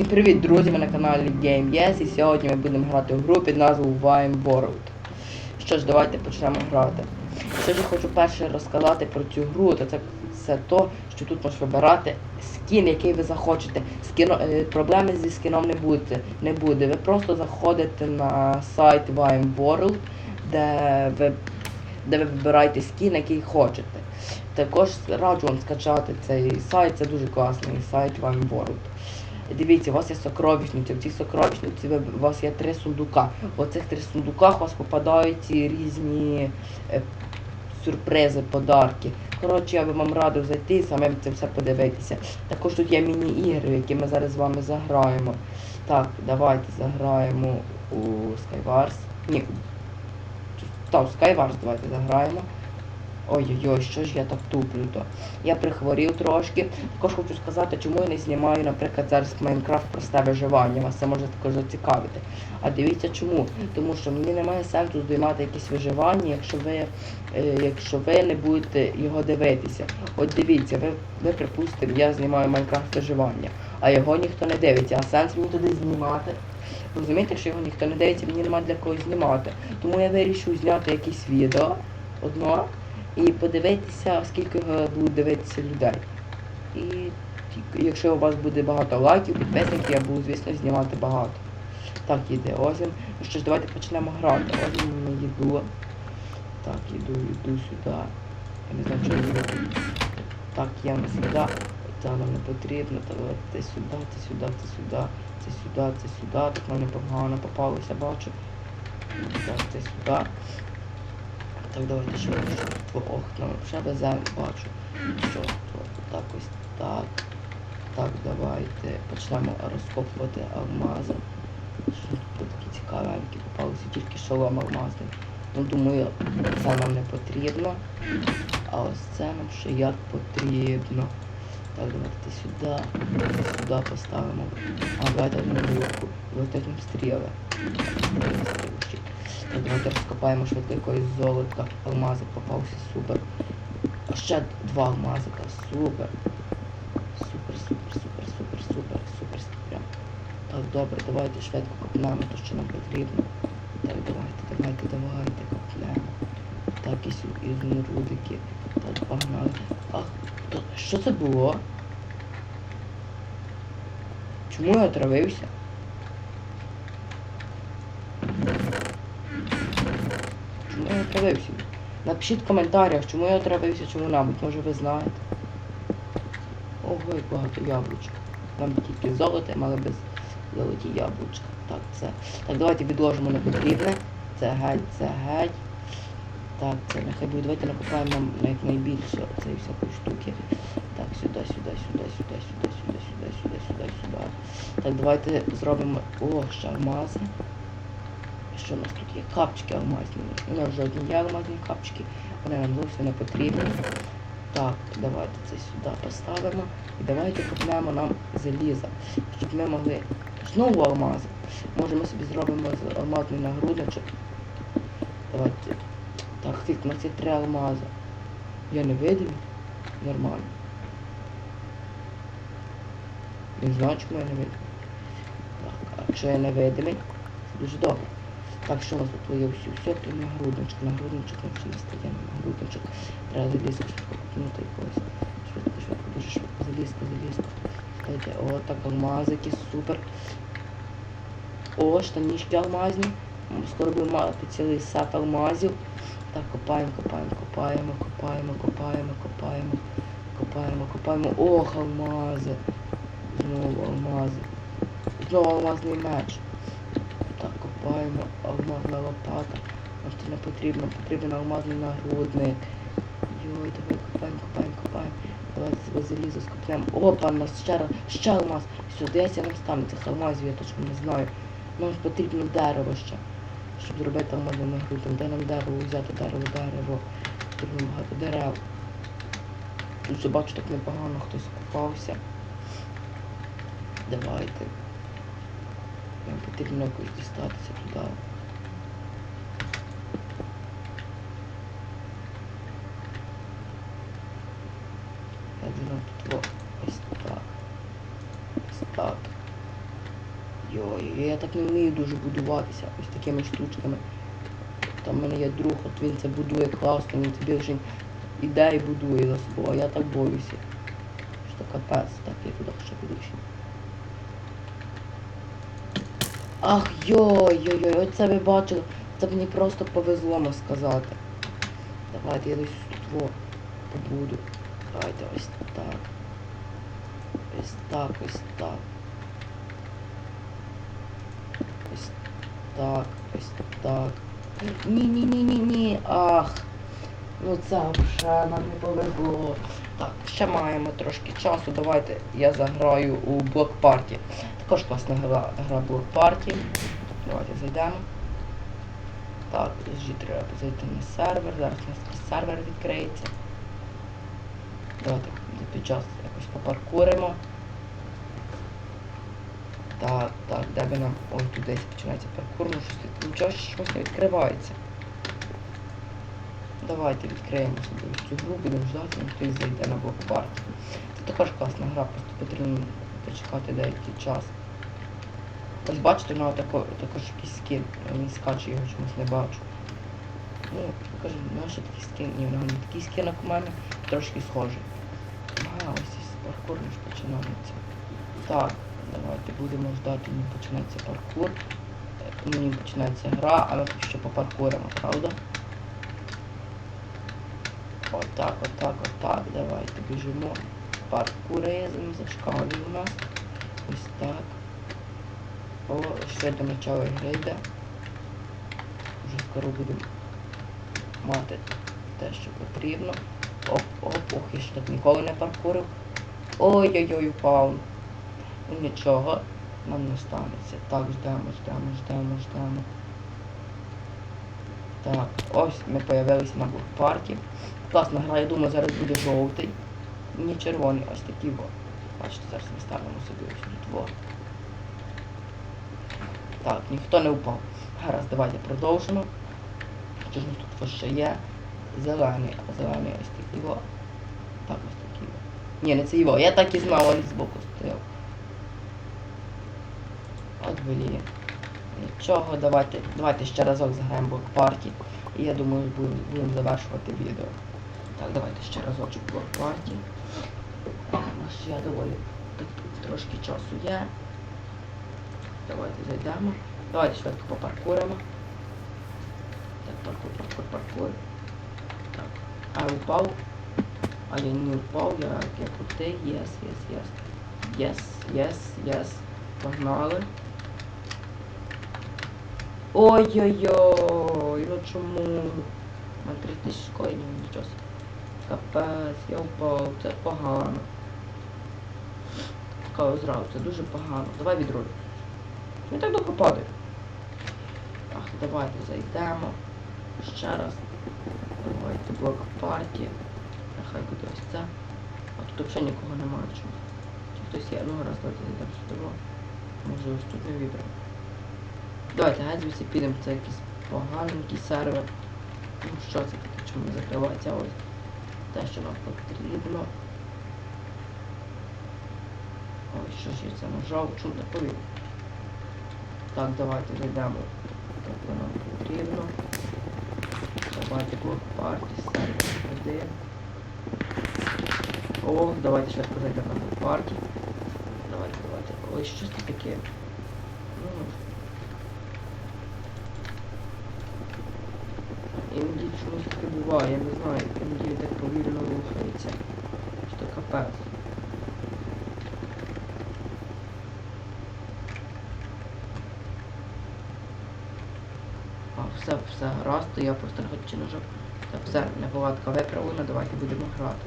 Всім привіт, друзі! Ми на каналі GameYes і сьогодні ми будемо грати в гру під назвою Vime World. Що ж, давайте почнемо грати. Що ж я хочу перше розказати про цю гру, то це все то, що тут можеш вибирати скін, який ви захочете. Скіно, е, проблеми зі скіном не буде, не буде. Ви просто заходите на сайт Vime World, де ви, де ви вибираєте скін, який хочете. Також раджу вам скачати цей сайт, це дуже класний сайт Vime World. Дивіться, у вас є сокровищниця. В цій сокровищниці у вас є три сундука. В оцих три сундуках у вас попадають різні е, сюрпризи, подарки. Коротше, я би вам радив зайти і самим це все подивитися. Також тут є міні-ігри, які ми зараз з вами заграємо. Так, давайте заграємо у Skywars. Ні. Так, у Skywars давайте заграємо. Ой-ой-ой, що ж я так туплю то. Я прихворів трошки. Також хочу сказати, чому я не знімаю, наприклад, зараз Майнкрафт просте виживання. Вас це може також зацікавити. А дивіться чому. Тому що мені немає сенсу здіймати якісь виживання, якщо ви, е, якщо ви не будете його дивитися. От дивіться, ви, ви припустимо, я знімаю Майнкрафт виживання, а його ніхто не дивиться. А сенс мені туди знімати. Розумієте, що його ніхто не дивиться, мені немає для кого знімати. Тому я вирішив зняти якесь відео одно і подивитися, скільки його будуть дивитися людей. І якщо у вас буде багато лайків, підписників, я буду, звісно, знімати багато. Так, іде ось. Ну що ж, давайте почнемо грати. Він на їду. Так, іду, іду сюди. Я не знаю, що роблю. Так, я на сюди. Це нам не потрібно. Так, ти сюди, ти сюди, ти сюди, це сюди, це сюди. Так нам непогано попалося, бачу. Так, це сюди. Так, давайте що ох, нам ще везе, бачу. Що то так ось так. Так, давайте почнемо розкопувати алмази. Що такі цікавенькі попалися, тільки шолом алмазний. Ну, думаю, це нам не потрібно. А ось це нам ще як потрібно. Так, давайте сюди, сюди поставимо. А давайте одну булку. Витягнемо стріли. Стрілочки. Давайте розкопаємо швидко якоїсь золота. Алмазик попався, супер. А ще два алмазика. Супер. Супер, супер, супер, супер, супер, супер, прям. Так, добре, давайте швидко копнемо те, що нам потрібно. Так, давайте, давайте, давайте копнемо. Так, і сю- Так, погнали. Ах, то, що це було? Чому я отравився? Чому я отравився? Напишіть в коментарях, чому я отравився, чому-небудь, може ви знаєте. Ого, як багато яблучок. Нам тільки золоте, мали без золоті яблучка. Так, це. Так, давайте відложимо непотрібне. Це геть, це геть. Так, це нехай буде. Давайте накопаємо нам якнайбільше цієї всякої штуки. Так, сюди, сюди, сюди, сюди, сюди, сюди, сюди, сюди, сюди, сюди. Так, давайте зробимо. О, ще алмази. Що у нас тут є? Капчики алмазні. У нас вже одні є алмазні капчики. Вони нам зовсім не потрібні. Так, давайте це сюди поставимо. І давайте купнемо нам заліза, щоб ми могли знову алмази. Може ми собі зробимо з алмазний нагрудничок. Давайте. Так, у нас є три алмази. Я не видимий? Нормально. Не знаю, чому я не видимий. Так, а якщо я не видимий, це дуже добре. Так, що тут є всю все, то нагрудничок, нагрудничок, нам ще не стає на нагрудничок. Треба залізти, швидко купнути якогось. Швидко, швидко, дуже швидко, залізка, залізка. Дайте, о, так, алмазики, супер. О, штанішки алмазні. Скоро будемо мати цілий сет алмазів. Так, копаємо, копаємо, копаємо, копаємо, копаємо, копаємо, копаємо, копаємо. Ох, алмази. Знову алмази. Знову алмазний меч. Так, копаємо алмазна лопата. Нам це не потрібно, потрібен алмазний нагрудник. Йой, давай копаємо, копаємо, копаємо. Давайте залізо скопнемо. Опа, у нас ще, ще алмаз. Сюди я нам стане цих алмазів, я точно не знаю. Нам потрібно дерево ще. Щоб зробити алмазний нагрудник. Де нам дерево взяти? Дерево, дерево. Потрібно багато дерев. Тут бачу так непогано, хтось купався. Давайте. Нам потрібно якось дістатися туди. Же нам тут ось так. Ось так. Йой, я так не вмію дуже будуватися ось такими штучками. Там в мене є друг, от він це будує класно, він собі вже ідеї будує за собою, а я так боюся. Що капець, так я туди ще піду ще. Ах, йой-йой-йой, оце ви бачили. Це мені просто повезло, можна сказати. Давайте я десь тут побуду. Давайте ось так. Ось так, ось так. Ось так, ось так. Ні-ні-ні-ні-ні. Ах. Ну це вже нам не повезло. Так, ще маємо трошки часу. Давайте я заграю у блок парті. Також класна гра, гра блок парті. Давайте зайдемо. Так, подожди, треба зайти на сервер. Зараз у нас сервер відкриється. Давайте той час якось попаркуримо. Так, так, де би нам... Ой, тут десь починається паркур, ну щось нічого щось не відкривається. Давайте відкриємо собі цю гру, будемо ждати, ну, хтось зайде на блок парті. Це також класна гра, просто потрібно почекати деякий час. Ось бачите, у нього тако, також якийсь скін. Він скаче, його чомусь не бачу. Ну, покажи, у нього такий скін. Ні, у нього не такий скін, як у мене, трошки схожий. А, ось із паркур ж починається. Так, давайте будемо ждати, не почнеться паркур. Мені починається гра, а ми що попаркуримо, правда? Отак, отак, отак. Давайте біжимо. Паркуризм зашкалює у нас. Ось так. О, ще до начала гри йде. Вже скоро будемо мати те, що потрібно. Оп, оп, ох, я ще так ніколи не паркурив. Ой-ой-ой, упав. Ну нічого, нам не станеться. Так, ждемо, ждемо, ждемо, ждемо. Так, ось ми появилися на блокпарті. Класна гра, я думаю, зараз буде жовтий. Не червоний, ось такий во. Бачите, зараз ми ставимо собі ось тут. Так, ніхто не впав. Гаразд, давайте продовжимо. Що ж у нас тут ще є? Зелений, а зелений ось такий во. Так, ось такий во. Ні, не це його. Я так і знав, він збоку стояв. От блін. Нічого, давайте, давайте ще разок заграємо блок парті. І я думаю, будемо будем завершувати відео. Так, давайте ще разочок блок парті. У нас ще доволі так, трошки часу є. Давайте зайдемо. Давайте швидко попаркуримо. Так, паркур, паркур, паркур. Так. А упав. А я не упав, я, я крутий. Єс, єс, єс. Єс, єс, єс. Погнали. Ой-ой-ой, ну чому? На 3000 коїнів нічого. Капець, я впав, це погано. Кажу зразу, це дуже погано. Давай відруль. Не так довго падає. Ах, давайте зайдемо. Ще раз. Давайте блок партії. Нехай буде ось це. А тут взагалі нікого немає чому. Чи хтось є? Ну раз давайте зайдемо сюди. Може ось тут не виберемо. Давайте геть звідси підемо, це якийсь поганенький сервер. Ну що це таке, чому закривається ось те, що нам потрібно. Ой, що ж я це нажав, не повів. Так, давайте зайдемо. Тобто нам потрібно. Давайте блок парті, сервер один. О, давайте швидко зайдемо на блок. Давайте, давайте. Ой, що це таке? Ну, Іноді чомусь таке буває, я не знаю, іноді так повільно рухається. Що капець. А, все, все, гаразд, то я просто не хочу нажав. Так, все, неполадка виправлена, давайте будемо грати.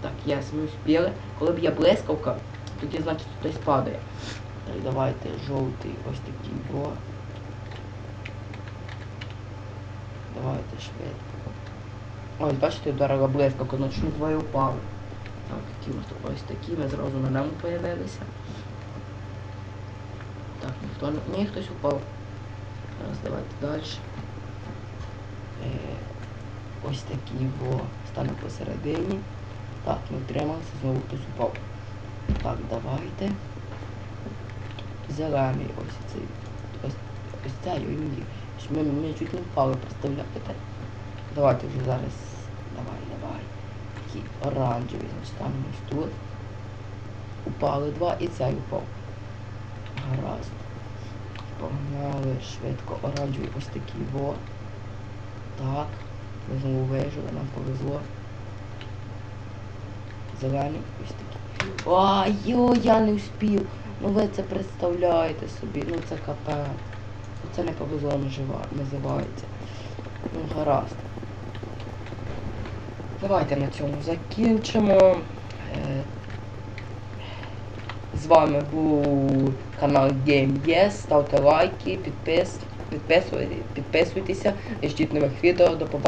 Так, є, ми успіли. Коли б я блискавка, тоді значить хтось падає. Так, давайте жовтий ось такий бо. Давайте швидко. Ось, бачите, ударила блискавка, ну двоє упали. Так, які ось, такі, ми зразу на ньому появилися. Так, ніхто. Ні, хтось упав. Зараз давайте далі. Е, ось такий во стане посередині. Так, не втримався, знову хтось. Так, давайте. зелений ось цей. Ось, ось цей Ж Ми, ми чуть не впали, представляєте? Давайте вже зараз. Давай, давай. Такий оранжевий, значить ось тут. Упали два і цей упав. Гаразд. Погнали швидко. Оранжевий ось такий во. Так. Ми знову вижили, нам повезло. Зелений ось такий. Ай, йо, я не успів. Ну ви це представляєте собі. Ну це капець. Це не повезло називається. Ну гаразд. Давайте на цьому закінчимо. Вами був канал Game Yes. Ставте лайки, підпис, підписуйтесь, підписуйтеся ждіть нових відео. До побачення.